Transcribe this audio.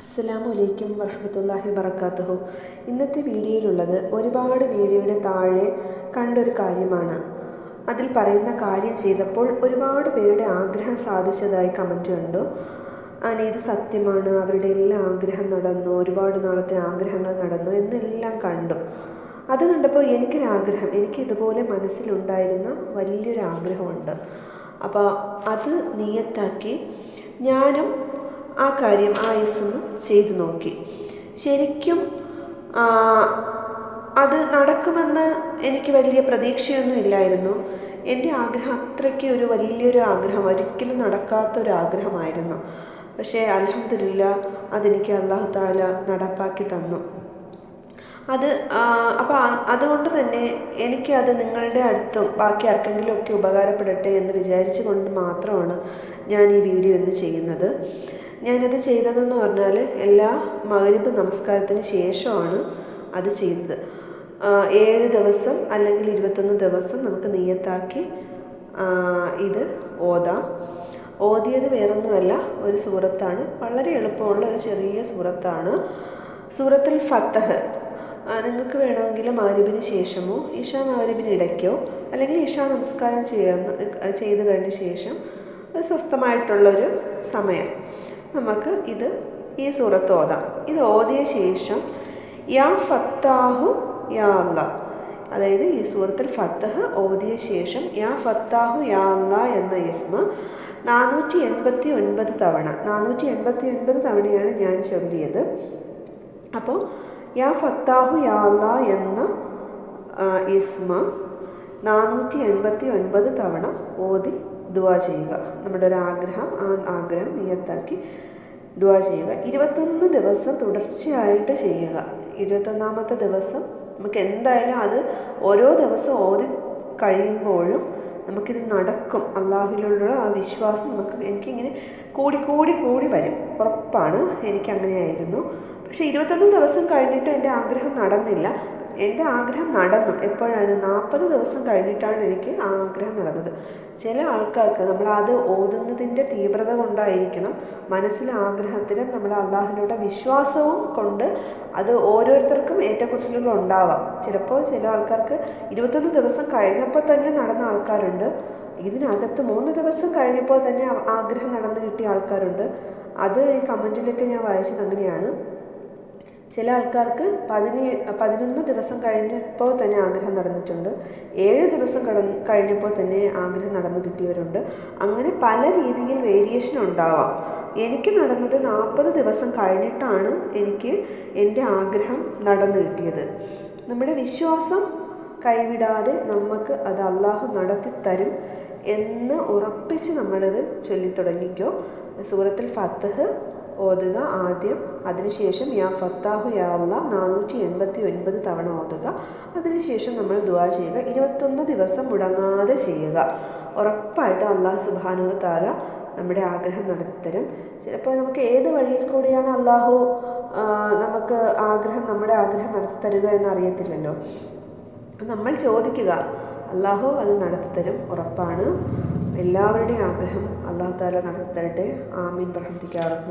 അസ്സലാമു അലൈക്കും വറഹമത്തല്ലാഹി വബർക്കാത്തുഹു ഇന്നത്തെ വീഡിയോയിലുള്ളത് ഒരുപാട് വീഡിയോയുടെ താഴെ കണ്ടൊരു കാര്യമാണ്. അതിൽ പറയുന്ന കാര്യം ചെയ്തപ്പോൾ ഒരുപാട് പേരുടെ ആഗ്രഹം സാധിച്ചതായി കമന്റ് കണ്ടു. അങ്ങനെ ഇത് സത്യമാണ്. അവരുടെ എല്ലാ ആഗ്രഹം നടന്നു. ഒരുപാട് നാളത്തെ ആഗ്രഹങ്ങൾ നടന്നു എന്നെല്ലാം കണ്ടു. അത് കണ്ടപ്പോൾ എനിക്കൊരാഗ്രഹം എനിക്ക് ഇതുപോലെ മനസ്സിലുണ്ടായിരുന്ന വലിയൊരു ആഗ്രഹമുണ്ട് അപ്പോൾ അത് നിയത്താക്കി ഞാനും ആ കാര്യം ആ ഇസ്മ ചെയ്തു നോക്കി. ശരിക്കും അത് നടക്കുമെന്ന് എനിക്ക് വലിയ പ്രതീക്ഷയൊന്നും ഇല്ലായിരുന്നു. എന്റെ ആഗ്രഹം അത്രയ്ക്ക് ഒരു വലിയൊരു ആഗ്രഹം ഒരിക്കലും നടക്കാത്ത ഒരു ആഗ്രഹമായിരുന്നു പക്ഷേ അലഹമില്ല അതെനിക്ക് അള്ളാഹു താല നടപ്പാക്കി തന്നു. അത് അപ്പോൾ അതുകൊണ്ട് തന്നെ എനിക്കത് നിങ്ങളുടെ അടുത്തും ബാക്കി ആർക്കെങ്കിലും ഒക്കെ ഉപകാരപ്പെടട്ടെ എന്ന് വിചാരിച്ചു കൊണ്ട് മാത്രമാണ് ഞാൻ ഈ വീഡിയോ ഇന്ന് ചെയ്യുന്നത്. ഞാനത് ചെയ്തതെന്ന് പറഞ്ഞാൽ എല്ലാ മകരിബ് നമസ്കാരത്തിന് ശേഷമാണ് അത് ചെയ്തത്. ഏഴ് ദിവസം അല്ലെങ്കിൽ ഇരുപത്തൊന്ന് ദിവസം നമുക്ക് നെയ്യത്താക്കി ഇത് ഓതാം. ഓതിയത് വേറൊന്നുമല്ല ഒരു സൂറത്താണ്. വളരെ എളുപ്പമുള്ള ഒരു ചെറിയ സൂറത്താണ്. സൂറത്തുൽ ഫത്തഹ്. നിങ്ങൾക്ക് വേണമെങ്കിൽ മാരിബിന് ശേഷമോ ഇഷാ മാരിബിന് ഇടയ്ക്കോ അല്ലെങ്കിൽ ഇഷാ നമസ്കാരം ചെയ്യുന്ന ചെയ്തു കഴിഞ്ഞ ശേഷം സ്വസ്ഥമായിട്ടുള്ളൊരു സമയം. നമുക്ക് ഇത് ഈ സൂറത്ത് ഓതാം. ഇത് ഓതിയ ശേഷം യാ ഫത്താഹു യാ അല്ല. അതായത് ഈ സൂറത്തിൽ ഫത്തഹ് ഓതിയ ശേഷം യാ ഫത്താഹു യാ അല്ല എന്ന യസ്മ നാനൂറ്റി എൺപത്തി ഒൻപത് തവണ. നാനൂറ്റി എൺപത്തി ഒൻപത് തവണയാണ് ഞാൻ ചൊല്ലിയത്. അപ്പോൾ യാ ഫത്താഹു യാ അല്ല എന്ന ഇസ്മ നാനൂറ്റി എൺപത്തി ഒൻപത് തവണ ഓതി ദുവാ ചെയ്യുക. നമ്മുടെ ഒരു ആഗ്രഹം ആ ആഗ്രഹം നിയത്താക്കി ദുവാ ചെയ്യുക. ഇരുപത്തൊന്ന് ദിവസം തുടർച്ചയായിട്ട് ചെയ്യുക. ഇരുപത്തൊന്നാമത്തെ ദിവസം നമുക്ക് എന്തായാലും അത് ഓരോ ദിവസം ഓതി കഴിയുമ്പോഴും നമുക്കിത് നടക്കും. അള്ളാഹുലുള്ള ആ വിശ്വാസം നമുക്ക് എനിക്കിങ്ങനെ കൂടി കൂടി കൂടി വരും. ഉറപ്പാണ് എനിക്കങ്ങനെയായിരുന്നു. പക്ഷേ ഇരുപത്തൊന്ന് ദിവസം കഴിഞ്ഞിട്ട് എന്റെ ആഗ്രഹം നടന്നില്ല. എന്റെ ആഗ്രഹം നടന്നു. എപ്പോഴാണ്? നാൽപ്പത് ദിവസം കഴിഞ്ഞിട്ടാണ് എനിക്ക് ആഗ്രഹം നടന്നത്. ചില ആൾക്കാർക്ക് നമ്മൾ അത് ഓതുന്നതിന്റെ തീവ്രത കൊണ്ടായിരിക്കണം മനസ്സിലെ ആഗ്രഹത്തിനും നമ്മുടെ അള്ളാഹുവിനോട് വിശ്വാസവും കൊണ്ട് അത് ഓരോരുത്തർക്കും ഏറ്റക്കുറച്ചിലുകൾ ഉണ്ടാവാം. ചിലപ്പോൾ ചില ആൾക്കാർക്ക് ഇരുപത്തൊന്ന് ദിവസം കഴിഞ്ഞപ്പോൾ തന്നെ നടന്ന ആൾക്കാരുണ്ട്. ഇതിനകത്ത് മൂന്ന് ദിവസം കഴിഞ്ഞപ്പോൾ തന്നെ ആഗ്രഹം നടന്നു കിട്ടിയ ആൾക്കാരുണ്ട്. അത് ഈ കമന്റിലൊക്കെ ഞാൻ വായിച്ചത് അങ്ങനെയാണ്. ചില ആൾക്കാർക്ക് പതിനേഴ് പതിനൊന്ന് ദിവസം കഴിഞ്ഞപ്പോൾ തന്നെ ആഗ്രഹം നടന്നിട്ടുണ്ട്. ഏഴ് ദിവസം കടന്ന് കഴിഞ്ഞപ്പോൾ തന്നെ ആഗ്രഹം നടന്നു കിട്ടിയവരുണ്ട്. അങ്ങനെ പല രീതിയിൽ വേരിയേഷൻ ഉണ്ടാവാം. എനിക്ക് നടന്നത് നാൽപ്പത് ദിവസം കഴിഞ്ഞിട്ടാണ് എനിക്ക് എന്റെ ആഗ്രഹം നടന്നു കിട്ടിയത്. നമ്മുടെ വിശ്വാസം കൈവിടാതെ നമുക്ക് അത് അള്ളാഹു നടത്തി തരും എന്ന് ഉറപ്പിച്ച് നമ്മളത് ചൊല്ലിത്തുടങ്ങിക്കോ. സൂറത്തിൽ ഫത്തഹ് ഓതുക ആദ്യം. അതിനുശേഷം യാ ഫത്താഹു യാ അല്ല നാനൂറ്റി എൺപത്തി ഒൻപത് തവണ ഓതുക. അതിനുശേഷം നമ്മൾ ദുവാ ചെയ്യുക. ഇരുപത്തൊന്ന് ദിവസം മുടങ്ങാതെ ചെയ്യുക. ഉറപ്പായിട്ടും അള്ളാഹു സുബാനു താര നമ്മുടെ ആഗ്രഹം നടത്തിത്തരും. ചിലപ്പോൾ നമുക്ക് ഏത് വഴിയിൽ കൂടിയാണ് അള്ളാഹു നമുക്ക് ആഗ്രഹം നമ്മുടെ ആഗ്രഹം നടത്തി തരിക എന്ന് അറിയത്തില്ലല്ലോ നമ്മൾ ചോദിക്കുക അള്ളാഹു അത് നടത്തിത്തരും ഉറപ്പാണ്. എല്ലാവരുടെയും ആഗ്രഹം അള്ളാഹു താല നടത്തിത്തരട്ടെ ആമീൻ. റഹ്മത്തിക്കാറും